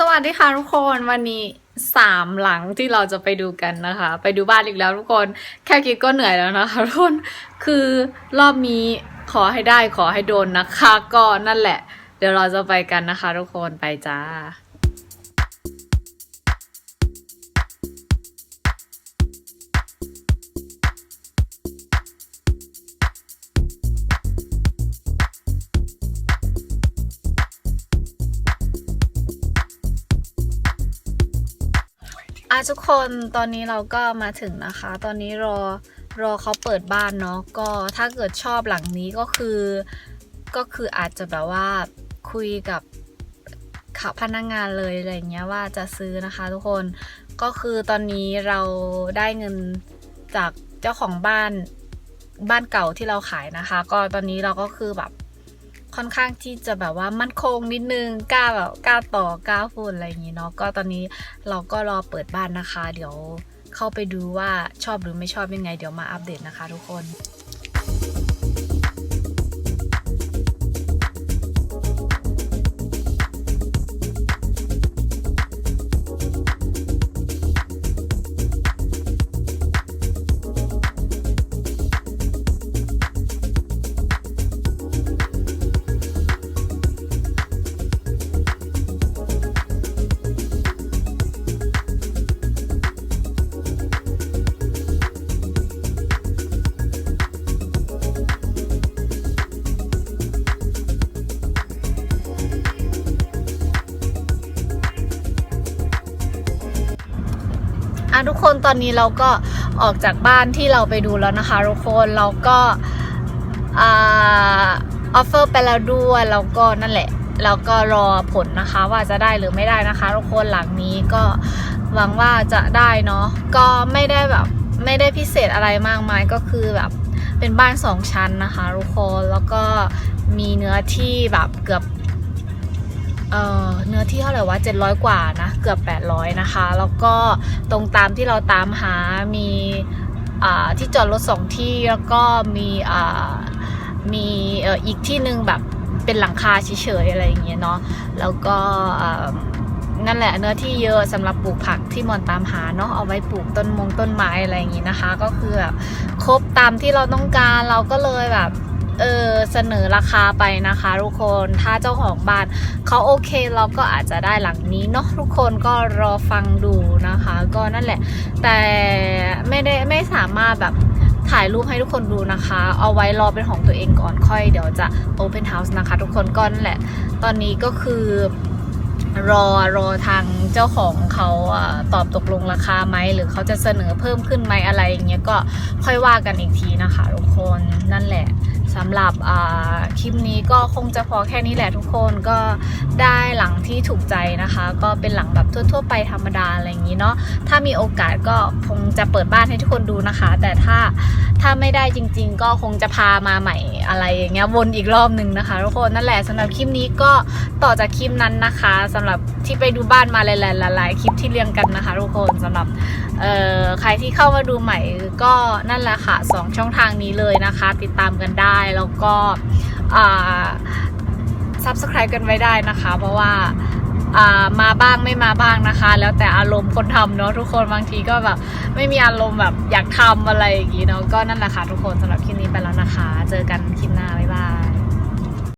สวัสดีค่ะทุกคนวันนี้สามหลังที่เราจะไปดูกันนะคะ ไปดูบ้านอีกแล้วทุกคนแค่คิดก็เหนื่อยแล้วนะคะทุกคนคือรอบนี้ขอให้ได้ขอให้โดนนะคะ ก็นั่นแหละ เดี๋ยวเราจะไปกันนะคะ ทุกคนไปจ้า อะทุกคนตอนนี้เราก็มาถึงนะคะ ตอนนี้รอรอเขาเปิดบ้านเนาะก็ถ้าเกิดชอบหลังนี้ก็คือ ก็คืออาจจะแบบว่าคุยกับเขาพนักงานเลยอะไรเงี้ยว่าจะซื้อนะคะ ทุกคนก็คือตอนนี้เราได้เงินจากเจ้าของบ้านบ้านเก่าที่เราขายนะคะ ก็ตอนนี้เราก็คือแบบ ค่อนข้างที่จะแบบว่ามั่นคงนิดนึงกล้าแบบกล้าต่อกล้าพูดอะไรอย่างนี้เนาะก็ตอนนี้เราก็รอเปิดบ้านนะคะ เดี๋ยวเข้าไปดูว่าชอบหรือไม่ชอบยังไง เดี๋ยวมาอัปเดตนะคะ ทุกคน อะทุกคนตอนนี้เราก็ออกจากบ้านที่เราไปดูแล้วนะคะทุกคนเราก็ออฟเฟอร์ไปแล้วด้วยแล้วก็นั่นแหละเราก็รอผลนะคะว่าจะได้หรือไม่ได้นะคะทุกคนหลังนี้ก็หวังว่าจะได้เนาะก็ไม่ได้แบบไม่ได้พิเศษอะไรมากมายก็คือแบบเป็นบ้านสองชั้นนะคะทุกคนแล้วก็มีเนื้อที่แบบเกือบ เเนื้อที่เท่าไหร่วะ700 กว่านะเกือบ 800 นะคะ แล้วก็ตรงตามที่เราตามหามีที่จอดรถสองที่แล้วก็มีมีอีกที่หนึ่งแบบเป็นหลังคาเฉยๆอะไรอย่างเงี้ยเนาะแล้วก็นั่นแหละเนื้อที่เยอะสำหรับปลูกผักที่มอนตามหาเนาะเอาไว้ปลูกต้นมงต้นไม้อะไรอย่างงี้นะคะ ก็คือแบบครบตามที่เราต้องการเราก็เลยแบบ เออเสนอราคาไปนะคะทุกคนถ้าเจ้าของบ้านเขาโอเคเราก็อาจจะได้หลังนี้เนาะทุกคนก็รอฟังดูนะคะ ก็นั่นแหละ แต่ไม่ได้ไม่สามารถแบบถ่ายรูปให้ทุกคนดูนะคะ เอาไว้รอเป็นของตัวเองก่อนค่อยเดี๋ยวจะ Open House นะคะ ทุกคนก็นั่นแหละ ตอนนี้ก็คือรอรอทางเจ้าของเขาอาตอบตกลงราคาไหมหรือเขาจะเสนอเพิ่มขึ้นไหมอะไรอย่างเงี้ยก็ค่อยว่ากันอีกทีนะคะ ทุกคนนั่นแหละ สำหรับคลิปนี้ก็คงจะพอแค่นี้แหละทุกคนก็ได้หลังที่ถูกใจนะคะ ก็เป็นหลังแบบทั่ว ๆ ไปธรรมดาอะไรอย่างนี้เนาะถ้ามีโอกาสก็คงจะเปิดบ้านให้ทุกคนดูนะคะ แต่ถ้าถ้าไม่ได้จริง ๆ ก็คงจะพามาใหม่อะไรอย่างเงี้ยวนอีกรอบหนึ่งนะคะทุกคนนั่นแหละสำหรับคลิปนี้ก็ต่อจากคลิปนั้นนะคะสำหรับที่ไปดูบ้านมาหลายๆๆคลิปที่เรียงกันนะคะ ทุกคนสำหรับเอ่อ ใครที่เข้ามาดูใหม่ก็นั่นแหละค่ะสองช่องทางนี้เลยนะคะ ติดตามกันได้แล้วก็อ่า subscribe กันไว้ได้นะคะ เพราะว่าอ่ามาบ้างไม่มาบ้างนะคะ แล้วแต่อารมณ์คนทำเนาะทุกคนบางทีก็แบบไม่มีอารมณ์แบบอยากทำอะไรอย่างงี้เนาะก็นั่นแหละค่ะทุกคนสำหรับคลิปนี้ไปแล้วนะคะ เจอกันคลิปหน้าบ๊ายบาย